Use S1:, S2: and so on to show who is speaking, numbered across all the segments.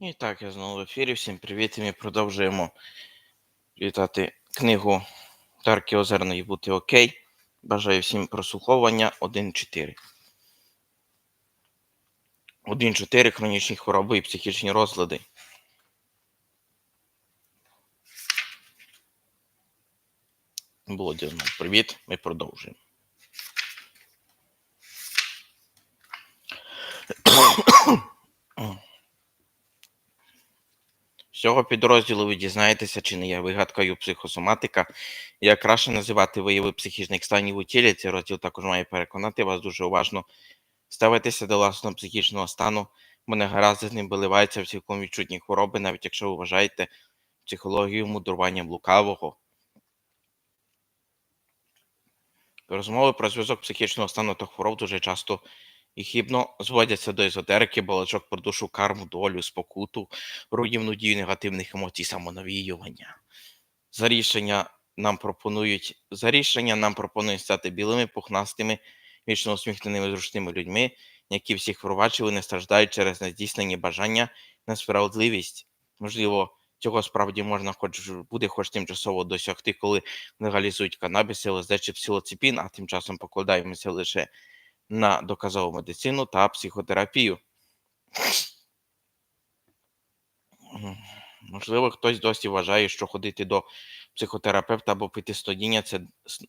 S1: І так, я знову в ефірі. Всім привіт. І ми продовжуємо читати книгу Тарки Озерної бути окей. Бажаю всім прослуховування 1.4. 1.4 хронічні хвороби і психічні розлади. Володя, знову привіт. Ми продовжуємо. Цього підрозділу ви дізнаєтеся, чи не є вигадкою психосоматика, як краще називати вияви психічних станів у тілі. Цей розділ також має переконати вас дуже уважно ставитися до власного психічного стану, бо негаразди з ним виливаються цілком відчутні хвороби, навіть якщо ви вважаєте психологію мудруванням лукавого. Розмови про зв'язок психічного стану та хвороб дуже часто і хібно зводяться до езотерики, балачок про душу, карму, долю, спокуту, руйнівну дію негативних емоцій, самонавіювання. За рішення нам пропонують за рішення нам пропонують стати білими, пухнастими, вічно усміхненими зручними людьми, які всіх впроваджували, не страждають через нездійснені бажання, несправедливість. Можливо, цього справді можна хоч буде хоч тимчасово досягти, коли легалізують канабіс, ЛСД чи псилоципін, а тим часом покладаємося лише на доказову медицину та психотерапію. Можливо, хтось досі вважає, що ходити до психотерапевта або пити снодійня це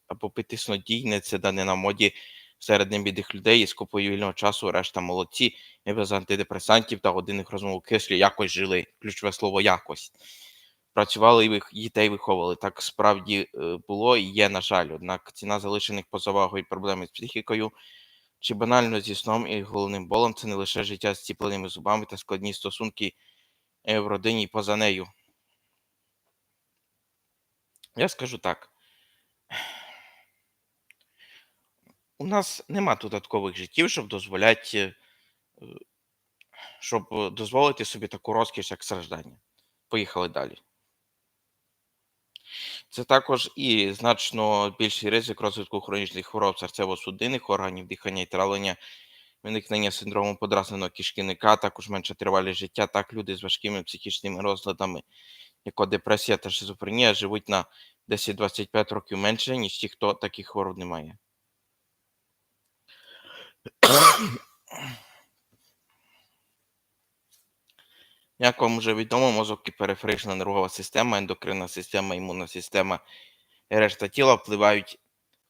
S1: або пити снодійне це дане на моді серед небідних людей із купою вільного часу, решта молодці, і без антидепресантів та годинних розмов кислі якось жили. Ключове слово якось. Працювали і дітей виховували. Так справді е, було і є, на жаль. Однак ціна залишених поза увагою проблеми з психікою чи банально зі сном і головним болем це не лише життя з ціпленими зубами та складні стосунки е, в родині і поза нею. Я скажу так. У нас нема додаткових життів, щоб дозволяти, е, щоб е, дозволити собі таку розкіш, як страждання. Поїхали далі. Це також і значно більший ризик розвитку хронічних хвороб серцево-судинних органів, дихання і травлення, виникнення синдрому подразненого кишківника, також менше тривалість життя. Так люди з важкими психічними розладами, як депресія та шизофренія, живуть на 10-25 років менше, ніж ті, хто таких хвороб не має. Як вам вже відомо, мозок і периферична нервова система, ендокринна система, імунна система і решта тіла впливають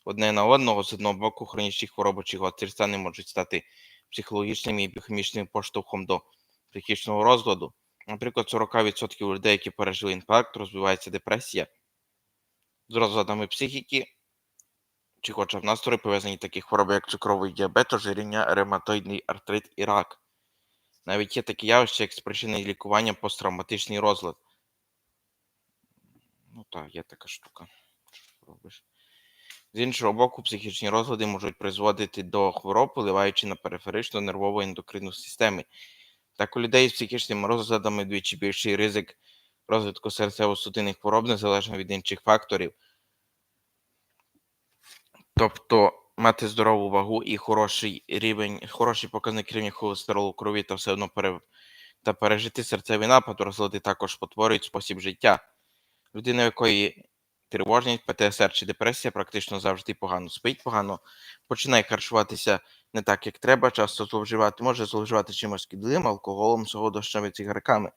S1: одне на одного. З одного боку, хронічні хвороби чи стани можуть стати психологічним і біохімічним поштовхом до психічного розладу. Наприклад, 40% людей, які пережили інфаркт, розвивається депресія з розладами психіки, чи хоча б настрої пов'язані такі хвороби, як цукровий діабет, ожиріння, ревматоїдний артрит і рак. Навіть є такі явища, як спричинене лікування посттравматичний розлад. Ну так, є така штука. Що робиш? З іншого боку, психічні розлади можуть призводити до хвороб, впливаючи на периферичну нервову ендокринну систему. Так у людей з психічними розладами двічі більший ризик розвитку серцево-судинних хвороб незалежно від інших факторів. Тобто мати здорову вагу і хороший рівень, хороший показник рівня холестеролу в крові та все одно пере, та пережити серцевий напад, розлади також потворюють спосіб життя. Людина, у якої тривожність, ПТСР чи депресія практично завжди погано спить, погано починає харчуватися не так, як треба, часто зловживати, може зловживати чимось шкідливим, алкоголем, солодощами, цигарками.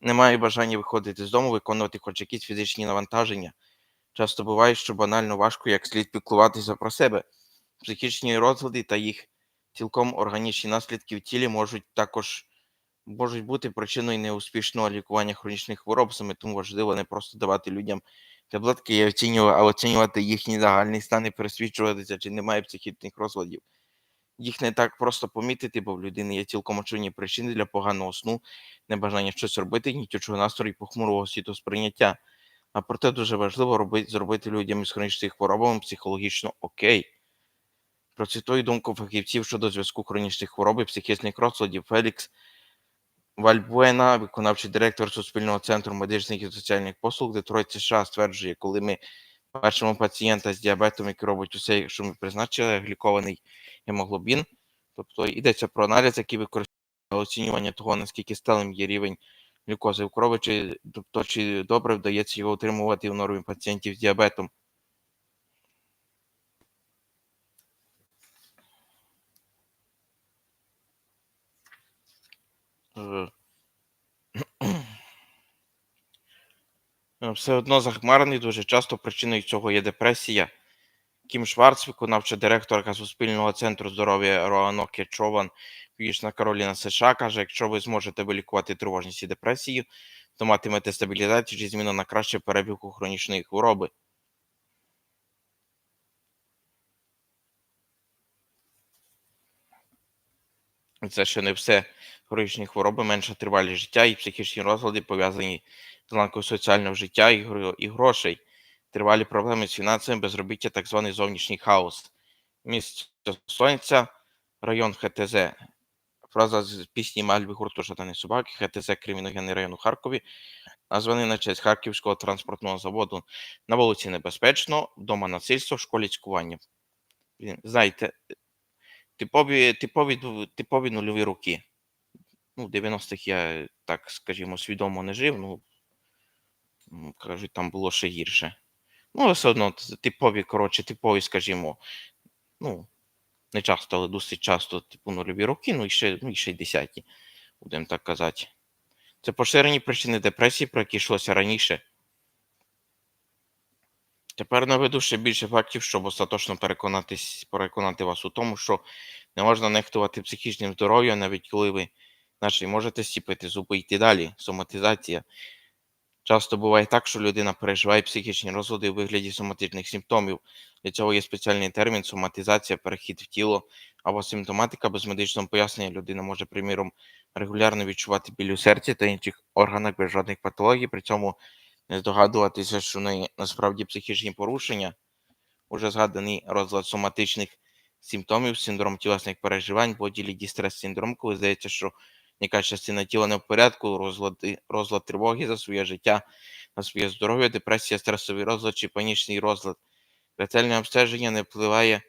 S1: Не має бажання виходити з дому, виконувати хоч якісь фізичні навантаження. Часто буває, що банально важко як слід піклуватися про себе. Психічні розлади та їх цілком органічні наслідки в тілі можуть також можуть бути причиною неуспішного лікування хронічних хвороб, саме тому важливо не просто давати людям таблетки і оцінювати, а оцінювати їхній загальний стан і пересвідчуватися, чи немає психічних розладів. Їх не так просто помітити, бо в людини є цілком очевидні причини для поганого сну, небажання щось робити, гнітючого настрою, похмурого світосприйняття. А проте дуже важливо робити, зробити людям із хронічними хворобами психологічно окей. Процитую думку фахівців щодо зв'язку хронічних хвороб і психічних розладів. Фелікс Вальбуена, виконавчий директор Суспільного центру медичних і соціальних послуг Детройт США, стверджує, коли ми бачимо пацієнта з діабетом, який робить усе, що ми призначили, глікований гемоглобін, тобто йдеться про аналіз, який використовує оцінювання того, наскільки сталим є рівень глюкози в крові, чи, тобто, чи добре вдається його утримувати в нормі пацієнтів з діабетом. Все одно захмарений дуже часто причиною цього є депресія. Кім Шварц, виконавча директорка Суспільного центру здоров'я Роаноке Чован, Північна Кароліна США, каже, якщо ви зможете вилікувати тривожність і депресію, то матимете стабілізацію чи зміну на краще перебігу хронічної хвороби. Це ще не все. Хронічні хвороби, менша тривалість життя і психічні розлади пов'язані з ланкою соціального життя і, гро- і грошей, тривалі проблеми з фінансами, безробіття, так званий зовнішній хаос. Місто Сонця, район ХТЗ. Фраза з пісні Мальви гурту Шатани собаки, ХТЗ Криміногенний район у Харкові, названий на честь Харківського транспортного заводу. На вулиці небезпечно, вдома насильство, в школі цькування. Знаєте, типові, типові, типові нульові роки. Ну, 90-х я, так скажімо, свідомо не жив, ну, кажуть, там було ще гірше. Ну, все одно типові, коротше, типові, скажімо, ну, не часто, але досить часто, типу, нульові роки, ну і ще, ну, і ще й десяті, будемо так казати. Це поширені причини депресії, про які йшлося раніше. Тепер наведу ще більше фактів, щоб остаточно переконатись, переконати вас у тому, що не можна нехтувати психічним здоров'ям, навіть коли ви наче можете стіпити зуби йти далі. Соматизація. Часто буває так, що людина переживає психічні розлади у вигляді соматичних симптомів. Для цього є спеціальний термін соматизація, перехід в тіло або симптоматика без медичного пояснення. Людина може, приміром, регулярно відчувати біль у серці та інших органах без жодних патологій, при цьому не здогадуватися, що неї насправді психічні порушення, уже згаданий розлад соматичних симптомів, синдром тілесних переживань, боділі дістрес синдром, коли здається, що яка частина тіла не в порядку, розлад, розлад тривоги за своє життя, на своє здоров'я, депресія, стресовий розлад чи панічний розлад. Ретельне обстеження не впливає.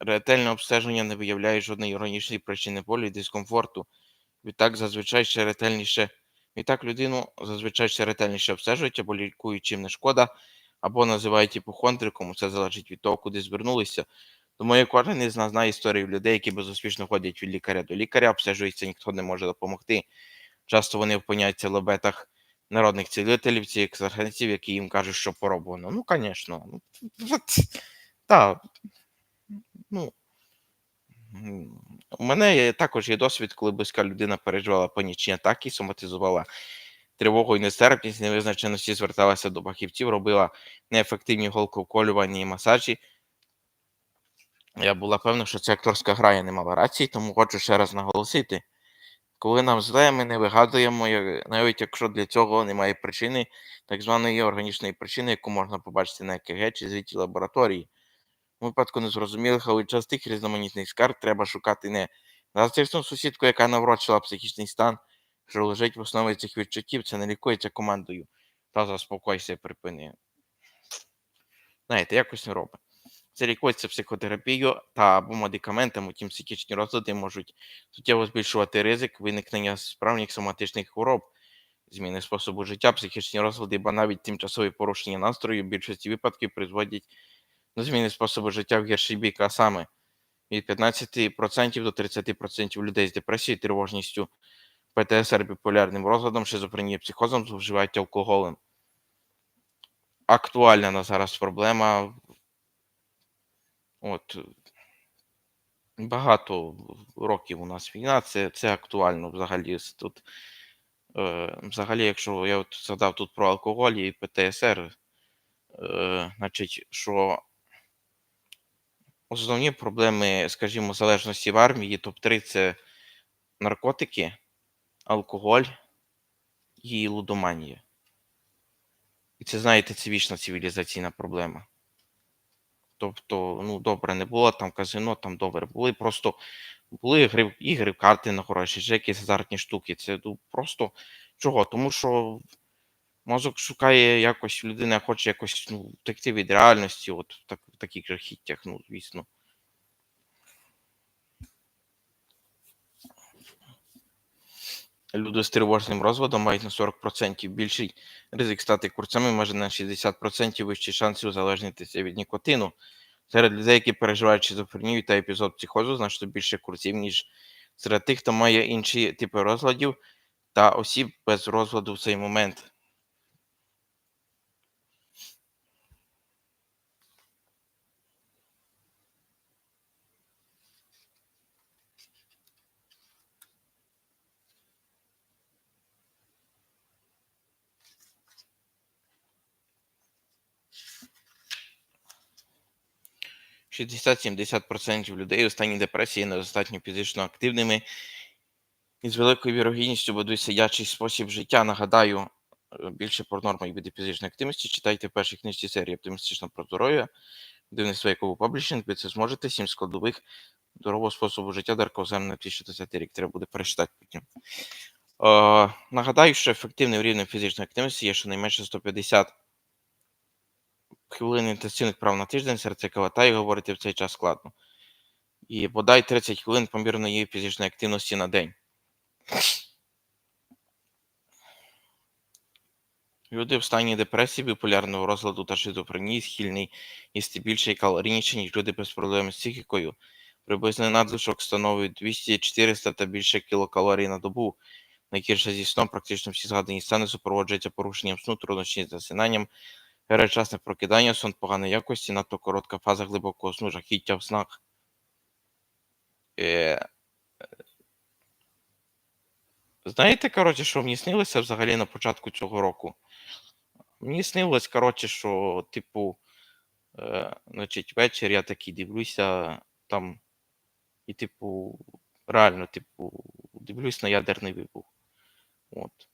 S1: Ретельне обстеження не виявляє жодної іронічної причини болю і дискомфорту. Відтак, зазвичай ще ретельніше Відтак людину зазвичай ще ретельніше обстежують або лікують чим не шкода, або називають іпохондриком. Це залежить від того, куди звернулися. Тому я кожен із нас знає історію людей, які безуспішно ходять від лікаря до лікаря, обстежуються, ніхто не може допомогти. Часто вони опиняються в лабетах народних цілителів, ці екстрасенсів, які їм кажуть, що пороблено. Ну, звісно. Так. Ну, у мене є, також є досвід, коли близька людина переживала панічні атаки, соматизувала тривогу і нестерпність, невизначеності, зверталася до фахівців, робила неефективні голковколювання і масажі. Я була певна, що ця акторська гра я не мала рації, тому хочу ще раз наголосити. Коли нам зле, ми не вигадуємо, навіть якщо для цього немає причини, так званої органічної причини, яку можна побачити на ЕКГ чи звіті лабораторії. У випадку незрозумілих, але частих різноманітних скарг треба шукати не заздрісну сусідку, яка наврочила психічний стан, що лежить в основі цих відчуттів, це не лікується командою. Та заспокойся, припини. Знаєте, якось не робить. Це лікується психотерапією та або медикаментами, утім психічні розлади можуть суттєво збільшувати ризик виникнення справжніх соматичних хвороб, зміни способу життя, психічні розлади, або навіть тимчасові порушення настрою в більшості випадків призводять до зміни способу життя в гірший бік, а саме від 15% до 30% людей з депресією, тривожністю, ПТСР, біполярним розладом, шизофренією, психозом зловживають алкоголем. Актуальна на зараз проблема. От багато років у нас війна, це, це актуально взагалі. Тут, е, взагалі, якщо я от згадав тут про алкоголь і ПТСР, е, значить, що основні проблеми, скажімо, залежності в армії, топ-3 це наркотики, алкоголь і лудоманія. І це, знаєте, це вічна цивілізаційна проблема. Тобто, ну, добре не було там казино, там добре були. Просто були гри, ігри, карти на хороші, ще якісь азартні штуки. Це ну, просто чого? Тому що мозок шукає якось, людина хоче якось ну, втекти від реальності, от в таких жахіттях, ну, звісно. Люди з тривожним розладом мають на 40% більший ризик стати курцями, майже на 60% вищі шанси узалежнитися від нікотину. Серед людей, які переживають шизофренію та епізод психозу, значно більше курців, ніж серед тих, хто має інші типи розладів та осіб без розладу в цей момент. – 60-70% людей у стані депресії недостатньо фізично активними і з великою вірогідністю ведуть сидячий спосіб життя. Нагадаю, е, більше про норми і види фізичної активності читайте в першій книжці серії «Оптимістично про здоров'я», видавництво якого паблішинг, ви це зможете, сім складових здорового способу життя Дарковзем на 2010 рік. Треба буде перечитати потім. Е, нагадаю, що ефективним рівнем фізичної активності є щонайменше 150 хвилин інтенсивних прав на тиждень, серце калатає, говорити в цей час складно. І бодай 30 хвилин помірної фізичної активності на день. Люди в стані депресії, біполярного розладу та шизофренії схильні їсти більше і калорійніше, ніж люди без проблем з психікою. Приблизний надлишок становить 200-400 та більше кілокалорій на добу. Найгірше зі сном практично всі згадані стани супроводжуються порушенням сну, труднощі з засинанням, передчасне прокидання, сон поганої якості, надто коротка фаза глибокого сну, жахіття в снах. Е... Знаєте, коротше, що мені снилося взагалі на початку цього року? Мені снилось, коротше, що, типу, е, значить, вечір я такий дивлюся там, і, типу, реально, типу, дивлюсь на ядерний вибух. От.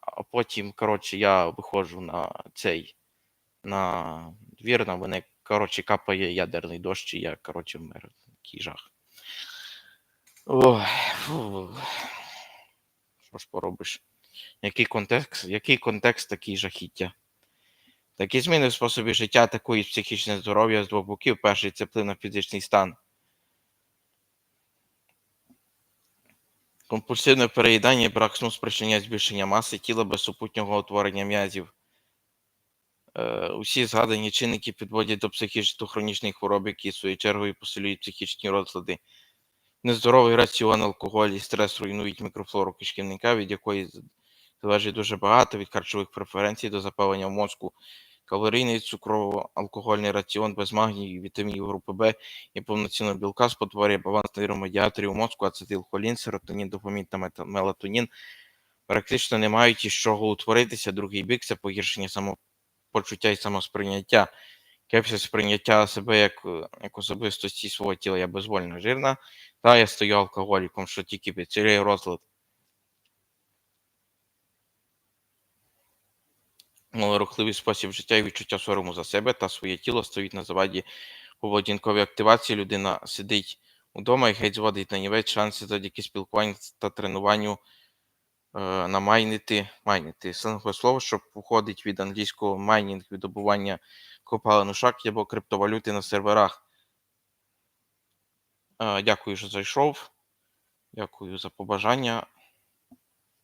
S1: А потім, коротше, я виходжу на цей, на двір, на мене, коротше, капає ядерний дощ, і я, коротше, вмер. Такий жах. Ой. Що ж поробиш? Який контекст, який контекст, такий жахіття? Такі зміни в способі життя атакують психічне здоров'я з двох боків. Перший це вплив на фізичний стан. Компульсивне переїдання брак сну спричиняє збільшення маси тіла без супутнього утворення м'язів. Е, усі згадані чинники підводять до психічних хронічних хвороб, які своєю чергою посилюють психічні розлади. Нездоровий раціон, алкоголь і стрес руйнують мікрофлору кишківника, від якої залежить дуже багато від харчових преференцій до запалення в мозку. Калорійний цукрово-алкогольний раціон без магнію, вітамінів групи Б і повноцінного білка спотворює баланс нейромедіаторів мозку, ацетилхолін, серотонін, дофамін та мелатонін практично не мають із чого утворитися. Другий бік це погіршення самопочуття і самосприйняття. Кепсис сприйняття себе як як особистості свого тіла я безвольно жирна, та я стою алкоголіком, що тільки підсилює розлад. Малорухливий спосіб життя і відчуття сорому за себе та своє тіло стоїть на заваді поведінкової активації. Людина сидить удома і геть зводить на нівець шанси завдяки спілкуванню та тренуванню е, намайнити, майнити. Сленгове слово, що походить від англійського майнінг, видобування копалин у шахті або криптовалюти на серверах. Е, дякую, що зайшов. Дякую за побажання.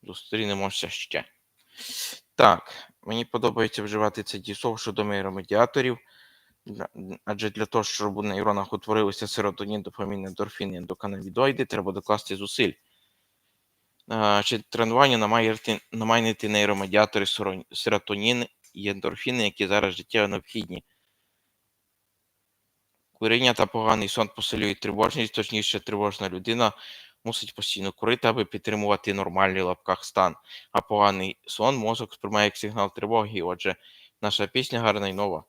S1: Зустрінемося ще. Так, мені подобається вживати це дісов щодо нейромедіаторів, адже для того, щоб у нейронах утворилися серотонін, дофамін, ендорфін, ендоканабідоїди, треба докласти зусиль. Чи тренування намайнити, намайнити нейромедіатори серотонін і ендорфіни, які зараз життєво необхідні. Куріння та поганий сон посилюють тривожність, точніше, тривожна людина мусить постійно курити, аби підтримувати нормальний лапках стан. А поганий сон мозок сприймає як сигнал тривоги. Отже, наша пісня гарна і нова.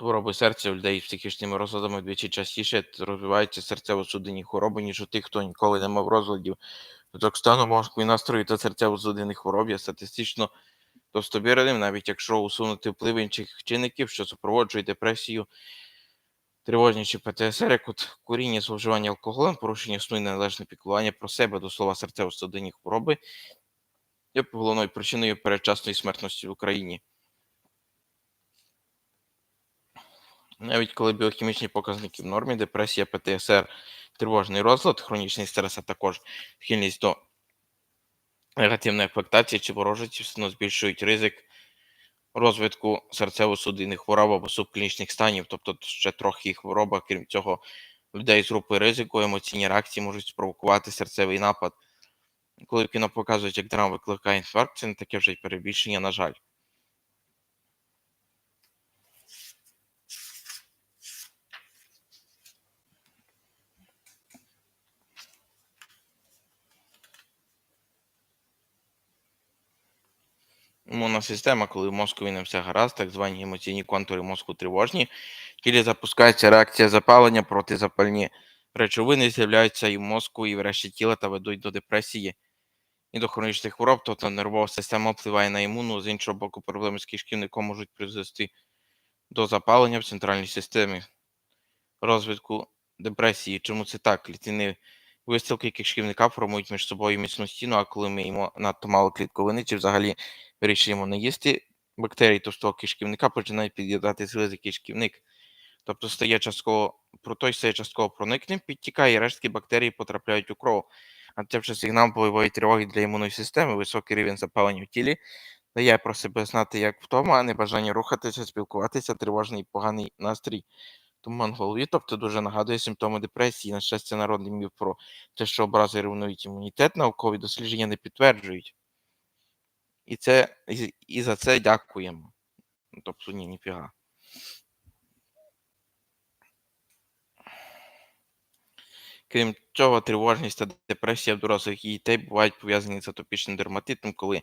S1: Хвороби серця у людей з психічними розладами вдвічі частіше розвиваються серцево-судинні хвороби, ніж у тих, хто ніколи не мав розладів. Зв'язок стану мозку і настрою та серцево-судинних хвороб є статистично достовірним, навіть якщо усунути вплив інших чинників, що супроводжують депресію, тривожні чи ПТСР, як от куріння, зловживання алкоголем, порушення сну і неналежне піклування про себе до слова серцево-судинні хвороби є головною причиною передчасної смертності в Україні. Навіть коли біохімічні показники в нормі, депресія, ПТСР, тривожний розлад, хронічний стрес, а також схильність до негативної афектації чи ворожості все одно збільшують ризик розвитку серцево-судинних хвороб або субклінічних станів, тобто ще трохи хвороба, крім цього, людей з групи ризику, емоційні реакції можуть спровокувати серцевий напад. Коли кіно показують, як драма викликає інфаркт, не таке вже й перебільшення, на жаль. Імунна система, коли в мозкові не все гаразд, так звані емоційні контури мозку тривожні, в тілі запускається реакція запалення, протизапальні речовини з'являються і в мозку, і в решті тіла та ведуть до депресії і до хронічних хвороб, тобто нервова система впливає на імунну, з іншого боку, проблеми з кишківником можуть призвести до запалення в центральній системі розвитку депресії. Чому це так? Клітини вистілки кишківника формують між собою міцну стіну, а коли ми їмо надто мало клітковини, чи взагалі вирішуємо не їсти бактерій товстого кишківника, починають під'їдати слизи кишківник. Тобто стає частково, протой стає частково проникним, підтікає, і рештки бактерій потрапляють у кров. А це вже сигнал бойової тривоги для імунної системи, високий рівень запалення в тілі, дає про себе знати як втома, небажання рухатися, спілкуватися, тривожний поганий настрій. Туман голові, тобто дуже нагадує симптоми депресії. На щастя, народний міф про те, що образи руйнують імунітет, наукові дослідження не підтверджують. І це, і, і за це дякуємо. Ну, Тобто, ні, ніфіга. Крім цього, тривожність та депресія в дорослих дітей бувають пов'язані з атопічним дерматитом, коли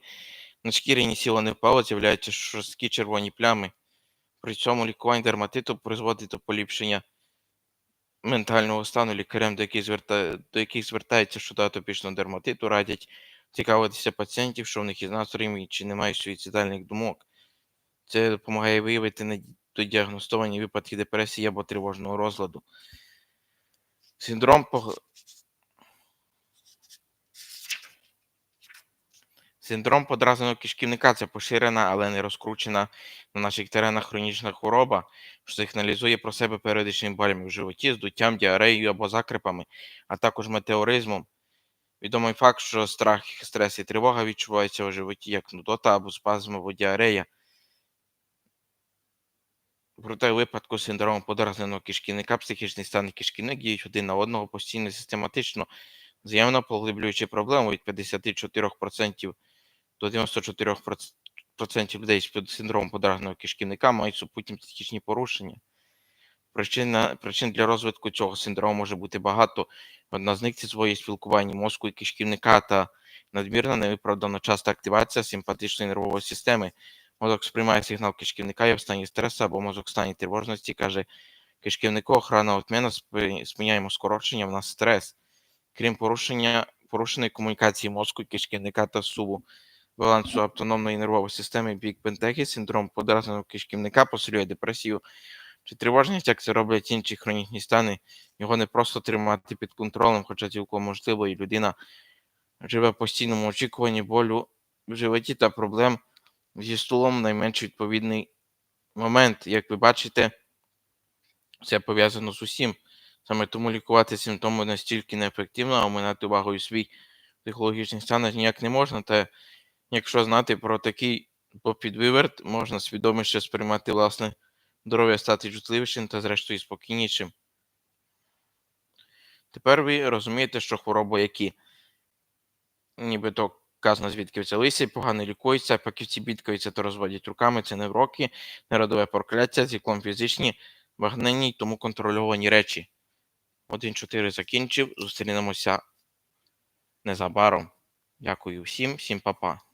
S1: на шкірі ні сіло не впало, з'являються жорсткі червоні плями. При цьому лікування дерматиту призводить до поліпшення ментального стану лікарям, до яких, зверта... до яких звертаються щодо атопічного дерматиту, радять цікавитися пацієнтів, що в них із настроєм і чи немає суїцидальних думок. Це допомагає виявити недодіагностовані випадки депресії або тривожного розладу. Синдром Синдром подразненого кишківника це поширена, але не розкручена на наших теренах хронічна хвороба, що сигналізує про себе періодичним болями в животі, здуттям, діареєю або закрипами, а також метеоризмом. Відомий факт, що страх, стрес і тривога відчуваються у животі як нудота або спазм або діарея. Проте у випадку синдрому подразненого кишківника психічний стан і кишківник діють один на одного постійно систематично, взаємно поглиблюючи проблему від 54% до 94% людей з синдромом подразненого кишківника мають супутні психічні порушення. Причина, причин для розвитку цього синдрому може бути багато. Одна з них це своє спілкування мозку і кишківника та надмірна невиправдана часта активація симпатичної нервової системи. Мозок сприймає сигнал кишківника і в стані стресу або мозок в стані тривожності каже кишківнику, охрана отмена, спиняємо скорочення, в нас стрес. Крім порушення, порушеної комунікації мозку, кишківника та суву балансу автономної нервової системи бік пентехи, синдром подразненого кишківника посилює депресію чи тривожність, як це роблять інші хронічні стани, його не просто тримати під контролем, хоча цілком можливо, і людина живе в постійному очікуванні болю в животі та проблем зі стулом найменш відповідний момент. Як ви бачите, це пов'язано з усім. Саме тому лікувати симптоми настільки неефективно, а оминати увагою свій психологічний стан ніяк не можна. Та якщо знати про такий попідвиверт, можна свідоміше сприймати власне здоров'я стати чутливішим та, зрештою, спокійнішим. Тепер ви розумієте, що хвороби, які нібито вказано, звідки взялися, погано лікуються, фахівці бідкаються та розводять руками, це не вроки, неродове прокляття, зіклом фізичні, вагненні й тому контрольовані речі. 1.4 закінчив. Зустрінемося незабаром. Дякую всім, всім па-па.